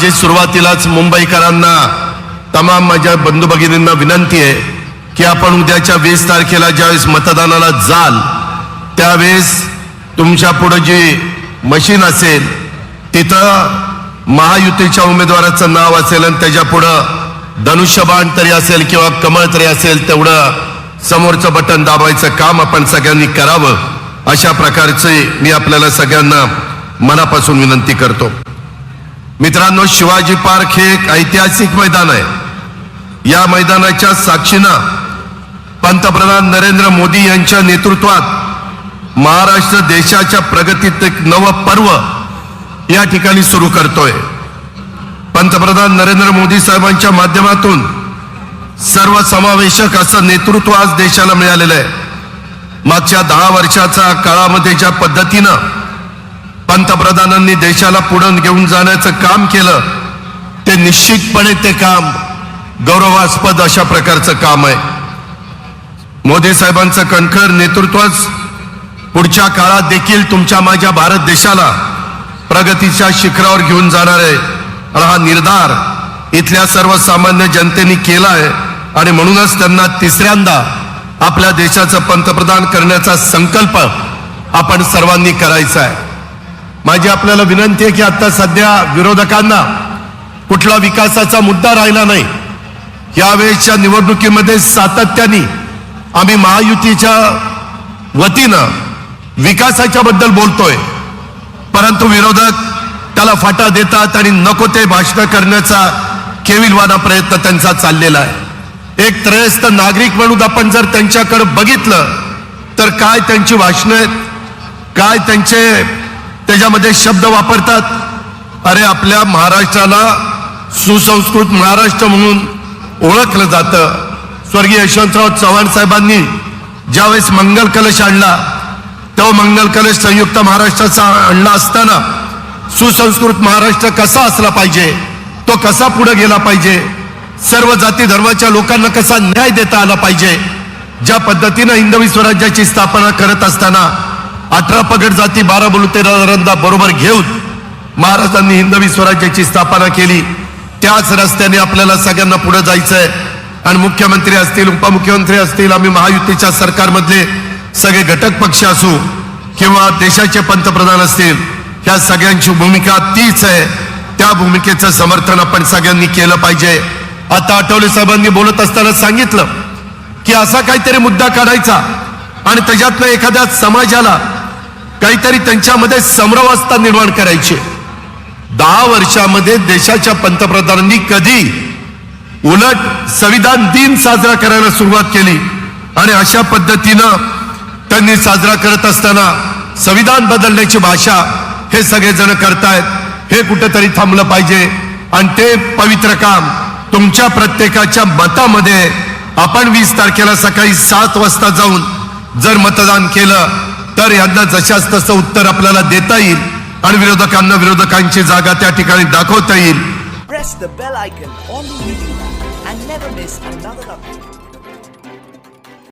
माझी सुरुवातीलाच मुंबईकरांना तमाम माझ्या बंधू भगिनींना विनंती आहे की आपण उद्याच्या वीस तारखेला ज्यावेळेस मतदानाला जाल त्यावेळेस तुमच्या पुढं जी मशीन असेल तिथं महायुतीच्या उमेदवाराचं नाव असेल आणि त्याच्या पुढं धनुष्यबाण तरी असेल किंवा कमळ तरी असेल तेवढं समोरचं बटन दाबायचं काम आपण सगळ्यांनी करावं अशा प्रकारचे मी आपल्याला सगळ्यांना मनापासून विनंती करतो. मित्रांनो शिवाजी पार्क हे एक ऐतिहासिक मैदान आहे. या मैदानाच्या साक्षीनं पंतप्रधान नरेंद्र मोदी यांच्या नेतृत्वात महाराष्ट्र देशाच्या प्रगतीत एक नवं पर्व या ठिकाणी सुरू करतोय. पंतप्रधान नरेंद्र मोदी साहेबांच्या माध्यमातून सर्वसमावेशक असं नेतृत्व आज देशाला मिळालेलं आहे. मागच्या दहा वर्षाच्या काळामध्ये ज्या पद्धतीनं पंतप्रधानांनी देशाला पुढं घेऊन जाण्याचं काम केलं ते निश्चितपणे ते काम गौरवास्पद अशा प्रकारचं काम आहे. मोदी साहेबांचं कणखर नेतृत्वच पुढच्या काळात देखील तुमच्या माझ्या भारत देशाला प्रगतीच्या शिखरावर घेऊन जाणार आहे. आणि हा निर्धार इथल्या सर्वसामान्य जनतेने केला आहे. आणि म्हणूनच त्यांना तिसऱ्यांदा आपल्या देशाचं पंतप्रधान करण्याचा संकल्प आपण सर्वांनी करायचा आहे. माझी आपल्याला विनंती आहे की आता सध्या विरोधकांना कुठला विकासाचा मुद्दा राहिला नाही. यावेळेसच्या निवडणुकीमध्ये सातत्याने आम्ही महायुतीच्या वतीनं विकासाच्या बद्दल बोलतोय. परंतु विरोधक त्याला फाटा देतात आणि नको ते भाषण करण्याचा केविलवादा प्रयत्न त्यांचा चाललेला आहे. एक त्रयस्थ नागरिक म्हणून आपण जर त्यांच्याकडे बघितलं तर काय त्यांची भाषणं आहेत? काय त्यांचे त्याच्यामध्ये शब्द वापरतात. अरे आपल्या महाराष्ट्राला सुसंस्कृत महाराष्ट्र म्हणून ओळखलं जातं. स्वर्गीय यशवंतराव चव्हाण साहेबांनी ज्यावेळेस मंगल कलश आणला तो मंगल कलश संयुक्त महाराष्ट्राचा आणला असताना सुसंस्कृत महाराष्ट्र कसा असला पाहिजे तो कसा पुढे गेला पाहिजे सर्व जाती धर्माच्या लोकांना कसा न्याय देता आला पाहिजे ज्या पद्धतीनं हिंदवी स्वराज्याची स्थापना करत असताना अठरा पगड जाती बारा बलुतेदारांना बरोबर घेऊन महाराजांनी हिंदवी स्वराज्याची स्थापना केली. त्याच रस्त्याने आपल्याला सगळ्यांना पुढे जायचंय. आणि मुख्यमंत्री असतील उपमुख्यमंत्री असतील आम्ही महायुतीच्या सरकारमधले सगळे घटक पक्ष असू किंवा देशाचे पंतप्रधान असतील ह्या सगळ्यांची भूमिका तीच आहे. त्या भूमिकेचं समर्थन आपण सगळ्यांनी केलं पाहिजे. आता आठवले साहेबांनी बोलत असताना सांगितलं की असा काहीतरी मुद्दा काढायचा आणि त्याच्यातनं एखाद्या समाजाला काहीतरी त्यांच्यामध्ये समरवस्था निर्माण करायची. दहा वर्षामध्ये देशाच्या पंतप्रधानांनी कधी उलट संविधान दिन साजरा करायला सुरुवात केली आणि अशा पद्धतीनं त्यांनी साजरा करत असताना संविधान बदलण्याची भाषा हे सगळेजण करतायत. हे कुठंतरी थांबलं पाहिजे. आणि ते पवित्र काम तुमच्या प्रत्येकाच्या मतामध्ये आपण वीस तारखेला सकाळी सात वाजता जाऊन जर मतदान केलं तर यांना जशाच तसं उत्तर आपल्याला देता येईल आणि विरोधकांना विरोधकांची जागा त्या ठिकाणी दाखवता येईल.